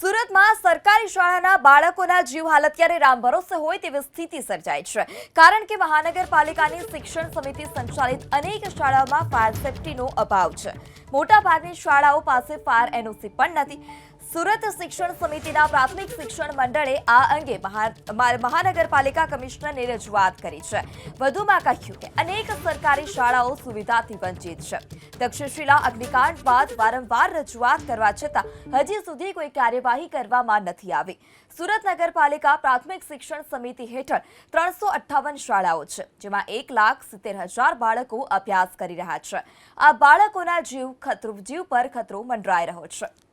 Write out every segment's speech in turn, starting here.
સુરતમાં સરકારી શાળાના બાળકોના જીવ હાલ અત્યારે રામ ભરોસે હોય તેવી સ્થિતિ સર્જાઈ છે. કારણ કે મહાનગરપાલિકાની શિક્ષણ સમિતિ સંચાલિત અનેક શાળાઓમાં ફાયર સેફટીનો અભાવ છે. મોટાભાગની શાળાઓ પાસે ફાયર એનઓસી પણ નથી. સુરત શિક્ષણ સમિતિના પ્રાથમિક શિક્ષણ મંડળે આ અંગે મહા- મહા- મહાનગરપાલિકા કમિશનરને રજૂઆત કરી છે. વધુમાં કહ્યું કે અનેક સરકારી શાળાઓ સુવિધાથી વંચિત છે. તક્ષશિલા અગ્નિકાંડ બાદ વારંવાર રજૂઆત કરવા છતાં હજી સુધી કોઈ કાર્યવાહી કરવામાં નથી આવી. સુરત નગરપાલિકા પ્રાથમિક શિક્ષણ સમિતિ હેઠળ ત્રણસો અઠ્ઠાવન શાળાઓ છે, જેમાં એક લાખ સિત્તેર હજાર બાળકો અભ્યાસ કરી રહ્યા છે. આ બાળકોના જીવ ખતરો જીવ પર ખતરો મંડરાઈ રહ્યો છે.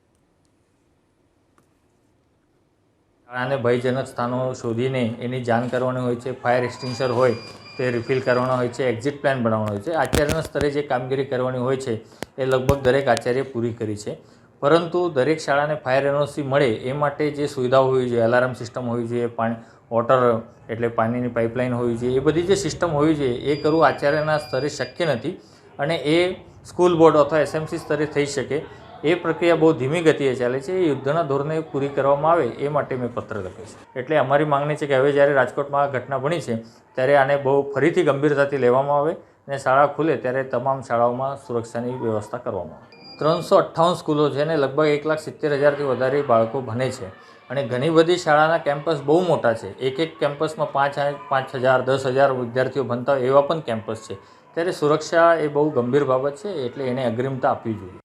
શાળાને ભયજનક સ્થાનો શોધીને એની જાણ કરવાની હોય છે, ફાયર એક્સટિંગ્વિશર હોય તે રિફિલ કરવાનો હોય છે એક્ઝિટ પ્લાન બનાવવાનો હોય છે. આચાર્યના સ્તરે જે કામગીરી કરવાની હોય છે, એ લગભગ દરેક આચાર્ય પૂરી કરી છે. પરંતુ દરેક શાળાને ફાયર એનઓસી મળે એ માટે જે સુવિધાઓ હોવી જોઈએ અલાર્મ સિસ્ટમ હોવી જોઈએ, પાણી વોટર એટલે પાણીની પાઇપલાઇન હોવી જોઈએ, એ બધી જે સિસ્ટમ હોવી જોઈએ, એ કરવું આચાર્યના સ્તરે શક્ય નથી અને એ સ્કૂલ બોર્ડ અથવા એસએમસી સ્તરે થઈ શકે. એ પ્રક્રિયા બહુ ધીમી ગતિએ ચાલે છે, એ યુદ્ધના ધોરણે પૂરી કરવામાં આવે એ માટે મેં પત્ર લખ્યો છે. એટલે અમારી માંગણી છે કે હવે જ્યારે રાજકોટમાં આ ઘટના બની છે, ત્યારે આને બહુ ફરીથી ગંભીરતાથી લેવામાં આવે અને શાળા ખુલે ત્યારે તમામ શાળાઓમાં સુરક્ષાની વ્યવસ્થા કરવામાં આવે. ત્રણસો અઠ્ઠાવન સ્કૂલો છે અને લગભગ એક લાખ સિત્તેર હજારથી વધારે બાળકો ભણે છે અને ઘણી બધી શાળાના કેમ્પસ બહુ મોટા છે. એક એક કેમ્પસમાં પાંચ પાંચ હજાર, દસ હજાર વિદ્યાર્થીઓ ભણતા હોય એવા પણ કેમ્પસ છે. ત્યારે સુરક્ષા એ બહુ ગંભીર બાબત છે એટલે એને અગ્રિમતા આપવી જોઈએ.